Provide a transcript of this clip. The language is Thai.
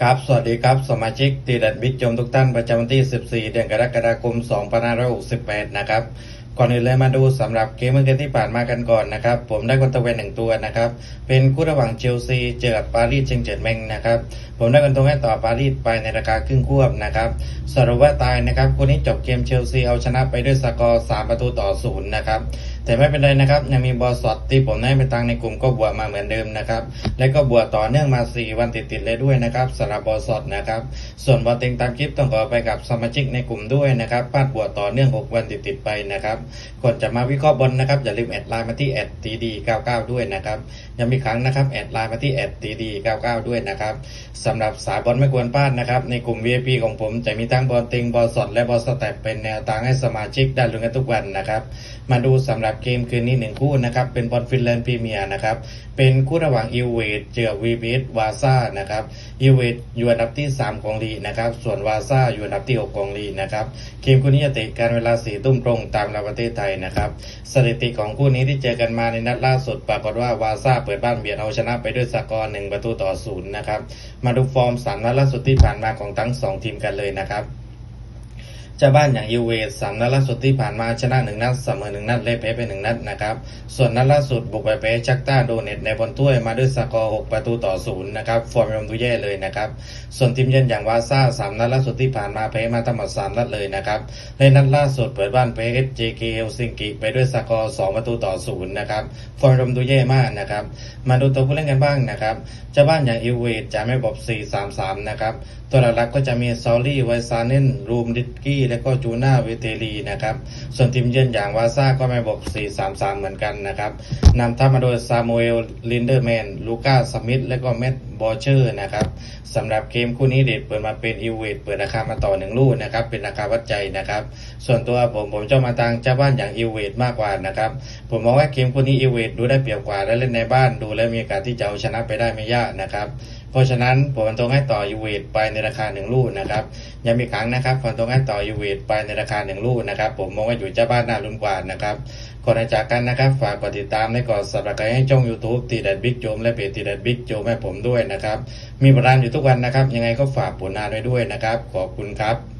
ครับ สวัสดีครับ สมาชิกตีดัดบิ๊กจมทุกท่านประจำวันที่ 14 เดือนกรกฎาคม 2568 นะครับ ก่อนอื่นเลยมาดูสำหรับเกมเมื่อคืนที่ผ่านมากันก่อนนะครับ ผมได้คนตะเวนหนึ่งตัวนะครับ เป็นคู่ระหว่างเชลซีเจอกับปารีสเชงเจิร์แมงนะครับ ผมได้คนตรงให้ต่อปารีสไปในราคาครึ่งควบนะครับสรุปว่าตายนะครับคู่นี้จบเกมเชลซีเอาชนะไปด้วยสกอร์3ประตูต่อศูนย์นะครับ แต่ไม่เป็นไรนะครับ ยังมีบอลสอดที่ผมได้ไปตังในกลุ่มก็บวกมาเหมือนเดิมนะครับ และก็บวกต่อเนื่องมา 4 วันติดๆเลยด้วยนะครับสำหรับบอลสอดนะครับ ส่วนบอลเต็งตามคลิปต้องขอไปกับสมาชิกในกลุ่มด้วยนะครับพลาดบวกต่อเนื่อง 6 วันติดๆไปนะครับก่อนจะมาวิเคราะห์บอลนะครับอย่าลืมแอดไลน์มาที่แอดตีดี99ด้วยนะครับยังมีครั้งนะครับแอดไลน์มาที่แอดตีดี99ด้วยนะครับสำหรับสายบอลไม่ควรพลาดนะครับในกลุ่ม VIP ของผมจะมีทั้งบอลต็งบอลสดและบอลสแต็ปเป็นแนวทางให้สมาชิกได้ลุ้นกันทุกวันนะครับมาดูสำหรับเกมคืนนี้หนึ่งคู่นะครับเป็นบอลฟินแลนด์พรีเมียร์นะครับเป็นคู่ระหว่างอิวเวดเจอวีบีสวาซ่านะครับอิวเวดอยู่อันดับที่ 3 ของลีนะครับส่วนวาซ่าอยู่อันดับที่ 6 ของลีนะครับเกมคู่นี้จะเตะกันเวลา4ทุ่มตรงตามเวลาประเทศไทยนะครับ สถิติของคู่นี้ที่เจอกันมาในนัดล่าสุด ปรากฏว่าวาซาเปิดบ้านเบียดเอาชนะไปด้วยสกอร์หนึ่งประตูต่อศูนย์นะครับ มาดูฟอร์มสามนัดล่าสุดที่ผ่านมาของทั้งสองทีมกันเลยนะครับ จ้าบ้านอย่างยูเวสสามนัดล่าสุดที่ผ่านมาชนะหนึ่งนัดเสมอหนึ่งนัดและแพ้ไปหนึ่งนัดนะครับ ส่วนนัดล่าสุดบุกไปแพ้ชักต้าโดเนตในบอลถ้วยมาด้วยสกอร์หกประตูต่อศูนย์นะครับฟอร์มยมดูแย่เลยนะครับ ส่วนทีมเยือนอย่างวาซ่าสามนัดล่าสุดที่ผ่านมาแพ้มาทั้งหมดสามนัดเลยนะครับและนัดล่าสุดเปิดบ้านแพ้เอสเจเคเฮลซิงกิไปด้วยสกอร์สองประตูต่อศูนย์นะครับฟอร์มยมดูแย่มากนะครับมาดูตัวผู้เล่นกันบ้างนะครับเจ้าบ้านอย่างยูเวสจะไม่บอกสี่สามสามนะครับตัวหลักๆก็จะมีซอลลี่ไวซาเนนรูมดิกกี้และก็จูน่าเวเตลีนะครับ ส่วนทีมเยือนอย่างวาซ่าก็ไม่บอก 4-3-3 เหมือนกันนะครับนำทัพมาโดยซามูเอลลินเดอร์แมนลูก้าสมิธและก็แมตต์บอเชอร์นะครับสำหรับเกมคู่นี้เด็ดเปิดมาเป็นอิวเวดเปิดราคามาต่อหนึ่งลูกนะครับเป็นราคาวัดใจนะครับส่วนตัวผมผมจะมาทางเจ้าบ้านอย่างอิวเวดมากกว่านะครับผมมองว่าเกมคู่นี้อิวเวดดูได้เปรียบกว่าและเล่นในบ้านดูแล้วมีโอกาสที่จะเอาชนะไปได้ไม่ยากนะครับ เพราะฉะนั้นผมตรงให้ต่อยูเวทไปในราคาหนึ่งลูกนะครับยังมีครั้งนะครับผมตรงให้ต่อยูเวทไปในราคาหนึ่งลูกนะครับ ผมมองว่าอยู่เจ้าบ้านน่าลุ้นกว่านะครับก่อนจากกันนะครับ ฝากกดติดตามและกดสับสไครต์ให้ช่อง YouTube ตีแดดบิ๊กโจมและเพจตีแดดบิ๊กโจมให้ผมด้วยนะครับ มีประดานอยู่ทุกวันนะครับ ยังไงก็ฝากผลงานไว้ด้วยนะครับ ขอบคุณครับ